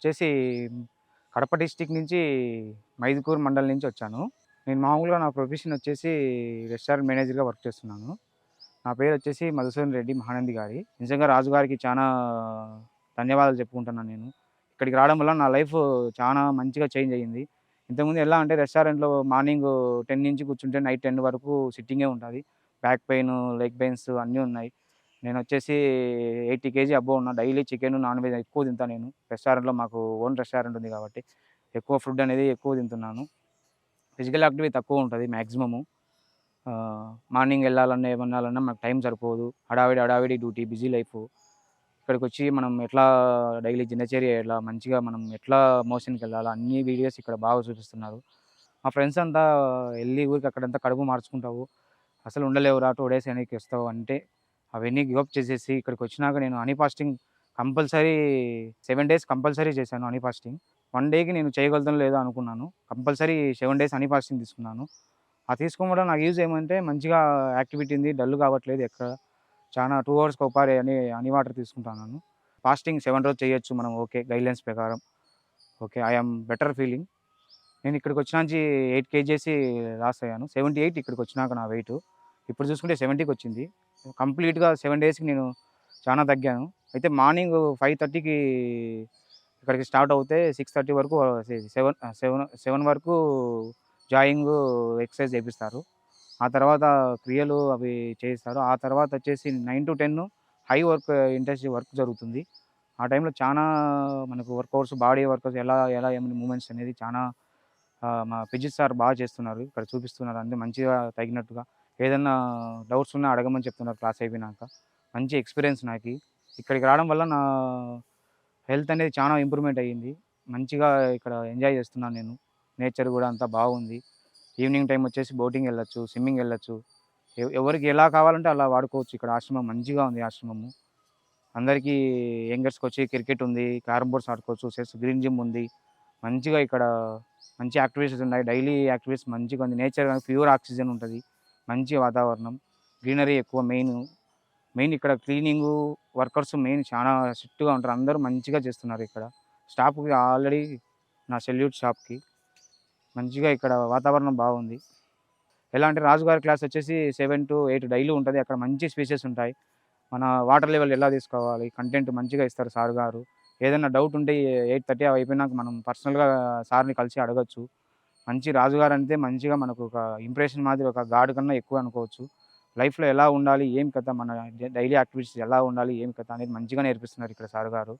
వచ్చేసి కడప డిస్టిక్ నుంచి మైదుకూర్ మండలం నుంచి వచ్చాను. నేను మామూలుగా నా ప్రొఫెషన్ వచ్చేసి రెస్టారెంట్ మేనేజర్గా వర్క్ చేస్తున్నాను. నా పేరు వచ్చేసి మధుసూదన్ రెడ్డి మహానంది గారి. నిజంగా రాజు గారికి చాలా ధన్యవాదాలు చెప్పుకుంటున్నాను నేను. ఇక్కడికి రావడం వల్ల నా లైఫ్ చాలా మంచిగా చేంజ్ అయ్యింది. ఇంతకుముందు ఎలా అంటే రెస్టారెంట్లో మార్నింగ్ టెన్ నుంచి కూర్చుంటే నైట్ టెన్ వరకు సిట్టింగే ఉంటుంది. బ్యాక్ పెయిన్ లెగ్ పెయిన్స్ అన్నీ ఉన్నాయి. నేను వచ్చేసి ఎయిటీ కేజీ అబ్బో ఉన్నా. డైలీ చికెన్ నాన్ వెజ్ ఎక్కువ తింటాను నేను. రెస్టారెంట్లో మాకు ఓన్ రెస్టారెంట్ ఉంది కాబట్టి ఎక్కువ ఫుడ్ అనేది ఎక్కువ తింటున్నాను. ఫిజికల్ యాక్టివిటీ తక్కువ ఉంటుంది మ్యాక్సిమము మార్నింగ్ వెళ్ళాలన్నా ఏమన్నాలన్నా మాకు టైం సరిపోదు. హడావిడి హడావిడి డ్యూటీ బిజీ లైఫ్. ఇక్కడికి వచ్చి మనం ఎట్లా డైలీ దినచర్య ఎట్లా మంచిగా మనం ఎట్లా మోషన్కి వెళ్ళాలా అన్ని వీడియోస్ ఇక్కడ బాగా చూపిస్తున్నారు. మా ఫ్రెండ్స్ అంతా వెళ్ళి ఊరికి అక్కడంతా కడుపు మార్చుకుంటావు. అసలు ఉండలేవురా టూ డేస్ వెనక్కి వస్తావు అంటే అవన్నీ గివప్ చేసేసి ఇక్కడికి వచ్చినాక నేను honey fasting compulsory seven days compulsory చేశాను హనీ ఫాస్టింగ్ వన్ డేకి నేను చేయగలుగుతాను లేదో అనుకున్నాను. Compulsory seven days honey fasting తీసుకున్నాను. ఆ తీసుకోవడం నాకు యూజ్ ఏమంటే మంచిగా యాక్టివిటీ ఉంది డల్ కావట్లేదు ఎక్కడ. చాలా టూ అవర్స్కి ఒకసారి అని హనీ వాటర్ తీసుకుంటాను ఫాస్టింగ్ సెవెన్ రోజు చేయొచ్చు మనం ఓకే గైడ్లైన్స్ ప్రకారం. ఓకే ఐఎమ్ బెటర్ ఫీలింగ్ నేను ఇక్కడికి వచ్చినాంచి ఎయిట్ కేజీసి లాస్ అయ్యాను సెవెంటీ ఎయిట్ ఇక్కడికి వచ్చినాక నా వెయిట్ ఇప్పుడు చూసుకుంటే సెవెంటీకి వచ్చింది. కంప్లీట్గా సెవెన్ డేస్కి నేను చాలా తగ్గాను. అయితే మార్నింగ్ ఫైవ్ థర్టీకి ఇక్కడికి స్టార్ట్ అవుతే సిక్స్ థర్టీ వరకు సెవెన్ సెవెన్ సెవెన్ వరకు జాయింగ్ ఎక్సర్సైజ్ చేపిస్తారు. ఆ తర్వాత క్రియలు అవి చేయిస్తారు. ఆ తర్వాత వచ్చేసి nine to ten high work intensive work జరుగుతుంది. ఆ టైంలో చాలా మనకు వర్కౌట్స్ బాడీ వర్కౌట్స్ ఎలా ఎలా ఏమైనా మూమెంట్స్ అనేది చాలా మా ఫిజిక్స్ సార్ బాగా చేస్తున్నారు. ఇక్కడ చూపిస్తున్నారు. అంటే మంచిగా తగినట్టుగా. ఏదన్నా డౌట్స్ ఉన్నా అడగమని చెప్తున్నారు క్లాస్ అయిపోయినాక. మంచి ఎక్స్పీరియన్స్ నాకు. ఇక్కడికి రావడం వల్ల నా హెల్త్ అనేది చాలా ఇంప్రూవ్మెంట్ అయ్యింది. మంచిగా ఇక్కడ ఎంజాయ్ చేస్తున్నాను నేను. నేచర్ కూడా అంతా బాగుంది. ఈవినింగ్ టైం వచ్చేసి బోటింగ్ వెళ్ళొచ్చు స్విమ్మింగ్ వెళ్ళొచ్చు. ఎవరికి ఎలా కావాలంటే అలా వాడుకోవచ్చు. ఇక్కడ ఆశ్రమం మంచిగా ఉంది ఆశ్రమము. అందరికీ యంగర్స్కి వచ్చి క్రికెట్ ఉంది క్యారమ్ బోర్డ్స్ ఆడుకోవచ్చు సెస్ గ్రీన్ జిమ్ ఉంది. మంచిగా ఇక్కడ మంచి యాక్టివిటీస్ ఉన్నాయి. డైలీ యాక్టివిటీస్ మంచిగా ఉంది. నేచర్ ప్యూర్ ఆక్సిజన్ ఉంటుంది. మంచి వాతావరణం గ్రీనరీ ఎక్కువ మెయిన్ మెయిన్ ఇక్కడ క్లీనింగ్ వర్కర్స్ మెయిన్ చాలా స్ట్రిక్ట్గా ఉంటారు. అందరూ మంచిగా చేస్తున్నారు ఇక్కడ. స్టాఫ్కి ఆల్రెడీ నా సెల్యూట్ షాప్కి మంచిగా ఇక్కడ వాతావరణం బాగుంది. ఎలా అంటే రాజుగారి క్లాస్ వచ్చేసి సెవెన్ టు ఎయిట్ డైలీ ఉంటుంది. అక్కడ మంచి స్పేసెస్ ఉంటాయి. మన వాటర్ లెవెల్ ఎలా తీసుకోవాలి? కంటెంట్ మంచిగా ఇస్తారు సార్ గారు. ఏదైనా డౌట్ ఉంటే ఎయిట్ థర్టీ అయిపోయినాక మనం పర్సనల్గా సార్ని కలిసి అడగచ్చు. మంచి రాజుగారు అంటే మంచిగా మనకు ఒక ఇంప్రెషన్ మాదిరి ఒక గాడు కన్నా ఎక్కువ అనుకోవచ్చు. లైఫ్లో ఎలా ఉండాలి ఏం కథ మన డైలీ యాక్టివిటీస్ ఎలా ఉండాలి ఏం కథ అనేది మంచిగా నేర్పిస్తున్నారు ఇక్కడ సార్ గారు.